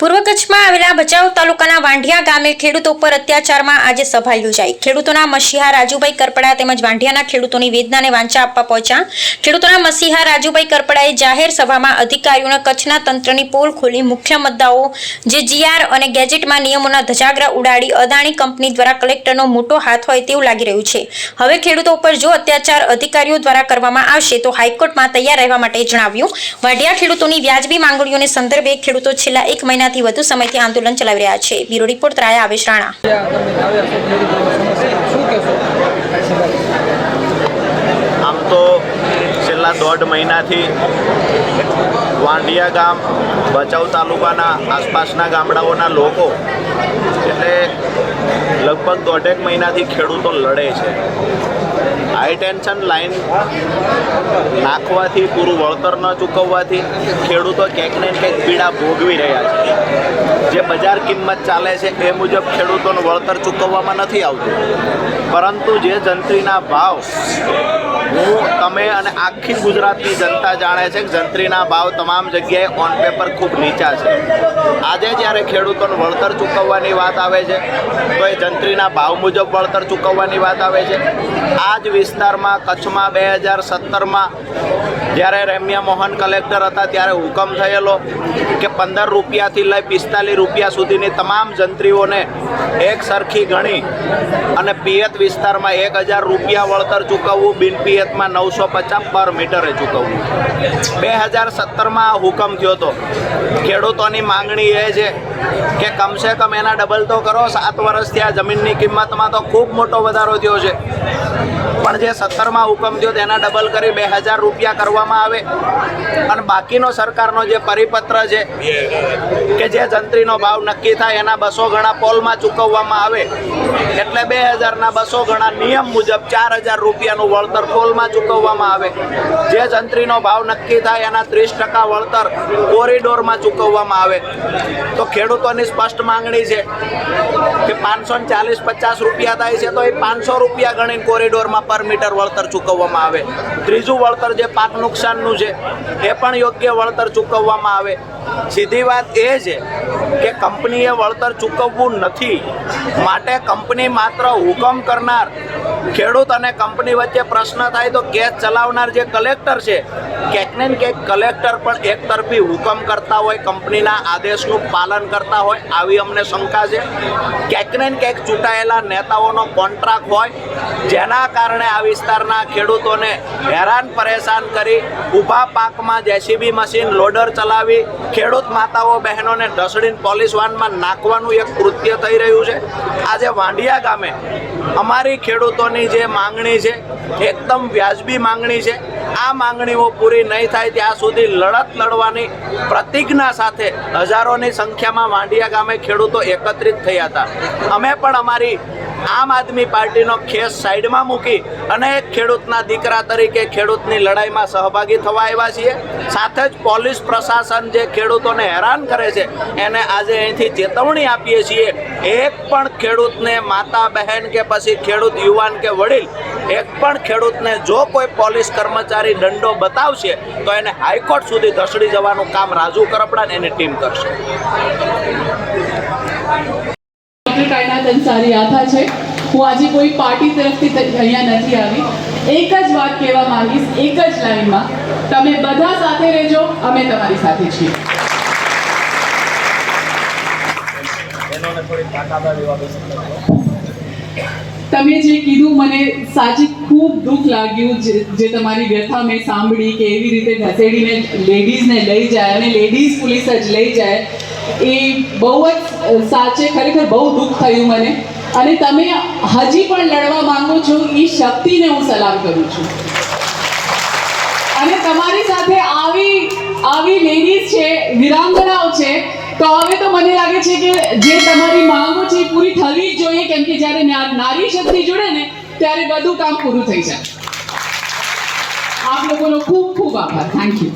પૂર્વ કચ્છમાં આવેલા ભચાઉ તાલુકાના વાંઢિયા ગામે ખેડૂતો પર અત્યાચારમાં આજે સભા યોજાઈ. ખેડૂતોના મસીહા રાજુભાઈ કરપડા તેમજ વાંઢિયાના ખેડૂતોની વેદનાને વાંચા આપવા પહોંચ્યા. ખેડૂતોના મસીહા રાજુભાઈ કરપડાએ જાહેર સભામાં અધિકારીઓને કચ્છના તંત્રની પોલ ખોલી મુખ્ય મુદ્દાઓ જે જીઆર અને ગેજેટમાં નિયમોના ધજાગરા ઉડાડી અદાણી કંપની દ્વારા કલેક્ટરનો મોટો હાથ હોય તેવું લાગી રહ્યું છે. હવે ખેડૂતો ઉપર જો અત્યાચાર અધિકારીઓ દ્વારા કરવામાં આવશે તો હાઈકોર્ટમાં તૈયાર રહેવા માટે જણાવ્યું. વાઢિયા ખેડૂતોની વ્યાજબી માંગણીઓને સંદર્ભે ખેડૂતો છેલ્લા એક મહિનાથી વધુ સમયથી આંદોલન ચલાવી રહ્યા છે. બ્યુરો રિપોર્ટ ત્રાયા આવેશ રાણા. આમ તો છેલ્લા દોઢ મહિનાથી વાંડિયા ગામ, ભચાઉ તાલુકાના આસપાસના ગામડાઓના લોકો એટલે લગભગ દોઢેક મહિનાથી ખેડૂતો લડે છે. હાઈ ટેન્શન લાઈન નાખવાથી, પૂરું વળતર ન ચૂકવવાથી ખેડૂતો ક્યાંક ને ક્યાંક પીડા ભોગવી રહ્યા છે. જે બજાર કિંમત ચાલે છે એ મુજબ ખેડૂતોનું વળતર ચૂકવવામાં નથી આવતું. પરંતુ જે જંત્રીના ભાવ હું, તમે અને આખી ગુજરાતની જનતા જાણે છે કે જંત્રીના ભાવ તમામ જગ્યાએ ઓન પેપર ખૂબ નીચા છે. આજે જ્યારે ખેડૂતોનું વળતર ચૂકવવાની વાત આવે છે, તો એ જંત્રીના ભાવ મુજબ વળતર ચૂકવવાની વાત આવે છે. આ જ વિસ્તારમાં કચ્છમાં બે હજાર સત્તરમાં જ્યારે રેમ્યા મોહન કલેક્ટર હતા ત્યારે હુકમ થયેલો કે પંદર રૂપિયાથી લઈ પિસ્તાલીસ રૂપિયા સુધીની તમામ જંત્રીઓને એક સરખી ગણી અને પિયત વિસ્તારમાં એક હજાર રૂપિયા વળતર ચૂકવવું, બિન પિયતમાં નવસો પચાસ પર મીટરે ચૂકવવું. બે હજાર સત્તરમાં હુકમ થયો હતો. ખેડૂતોની માંગણી એ છે કે કમસે કમ એના ડબલ તો કરો, સાત વર્ષથી આ જમીનની કિંમતમાં તો ખૂબ મોટો વધારો થયો છે. પણ જે સત્તરમાં હુકમ થયો તેના ડબલ કરી બે હજાર રૂપિયા કરવામાં આવે. અને બાકીનો સરકારનો જે પરિપત્ર છે, કે જે જંત્રીનો ભાવ નક્કી થાય એના બસો ગણા પોલમાં ચૂકવવામાં આવે. એટલે બે હજારના બસો ગણા નિયમ મુજબ ચાર હજાર રૂપિયાનું વળતર પોલમાં ચૂકવવામાં આવે. જે જંત્રીનો ભાવ નક્કી થાય એના ત્રીસ ટકા વળતર કોરિડોરમાં ચૂકવવામાં આવે. તો ખેડૂતોની સ્પષ્ટ માંગણી છે કે પાંચસો ચાલીસ પચાસ રૂપિયા થાય છે, તો એ પાંચસો રૂપિયા ગણીને કોરિડોરમાં પર મીટર વળતર ચૂકવવામાં આવે. ત્રીજું વળતર જે પાક નુકસાનનું છે એ પણ યોગ્ય વળતર ચૂકવવામાં આવે. સીધી વાત એ છે કે કંપનીએ વળતર ચૂકવવું નથી. માટે કંપની માત્ર હુકમ કરનાર ખેડૂત અને કંપની વચ્ચે પ્રશ્ન થાય તો કેસ ચલાવનાર જે કલેક્ટર છે, ક્યાંક ને ક્યાંક કલેક્ટર પણ એકતરફી હુકમ કરતા હોય, કંપનીના આદેશનું પાલન કરતા હોય, આવી અમને શંકા છે. ક્યાંક ને ક્યાંક ચૂંટાયેલા નેતાઓનો કોન્ટ્રાક્ટ હોય, જેના કારણે આ વિસ્તારના ખેડૂતોને હેરાન પરેશાન કરી ઊભા પાકમાં જેસીબી મશીન, લોડર ચલાવી ખેડૂત માતાઓ બહેનોને ઢસડીને પોલીસ વાનમાં નાખવાનું એક કૃત્ય થઈ રહ્યું છે. આજે વાંડિયા ગામે અમારી ખેડૂતોની જે માંગણી છે, એકદમ વ્યાજબી માંગણી છે. આ માંગણીઓ પૂરી નહીં થાય ત્યાં સુધી લડત લડવાની પ્રતિજ્ઞા સાથે હજારોની સંખ્યામાં વાંડિયા ગામે ખેડૂતો એકત્રિત થયા હતા. અમે પણ અમારી આમ આદમી પાર્ટીનો ખેસ સાઈડમાં મૂકી અને ખેડૂતના દીકરા તરીકે ખેડૂતની લડાઈમાં સહભાગી થવા આવ્યા છીએ. સાથે જ પોલીસ પ્રશાસન જે ખેડૂતોને હેરાન કરે છે, એને આજે અહીંથી ચેતવણી આપીએ છીએ. એક પણ ખેડૂતને માતા બહેન કે પછી ખેડૂત યુવાન કે વડીલ એક પણ ખેડૂતને જો કોઈ પોલીસ કર્મચારી દંડો બતાવશે તો એને હાઈકોર્ટ સુધી ધસડી જવાનું કામ રાજુ કરપડા ને એની ટીમ કરશે. કાયનાત અંસારી આથા છે. હું આજે કોઈ પાર્ટી તરફથી અહીંયા નથી આવી. એક જ વાત કહેવા માંગીશ એક જ લાઈનમાં તમે બધા સાથે રહેજો અમે તમારી સાથે છીએ. તમે જે કીધું, મને સાચી ખૂબ દુઃખ લાગ્યું જે તમારી વ્યથા મેં સાંભળી કે એવી રીતે ઘસેડીને લેડીઝને લઈ જાય અને લેડીઝ પોલીસ જ લઈ જાય, એ બહુ જ સાચે ખરેખર બહુ દુઃખ થયું મને. અને તમે હજી પણ લડવા માંગો છો, એ શક્તિને હું સલામ કરું છું. અને તમારી સાથે આવી આવી લેડીઝ છે, વિરાંગનાઓ છે તો હવે તો મને લાગે છે કે જે તમારી માંગો છે એ પૂરી થવી જ જોઈએ, કેમ કે જ્યારે નારી શક્તિ જોડે ને, ત્યારે બધું કામ પૂરું થઈ જાય. આપ લોકોનો ખૂબ ખૂબ આભાર. Thank you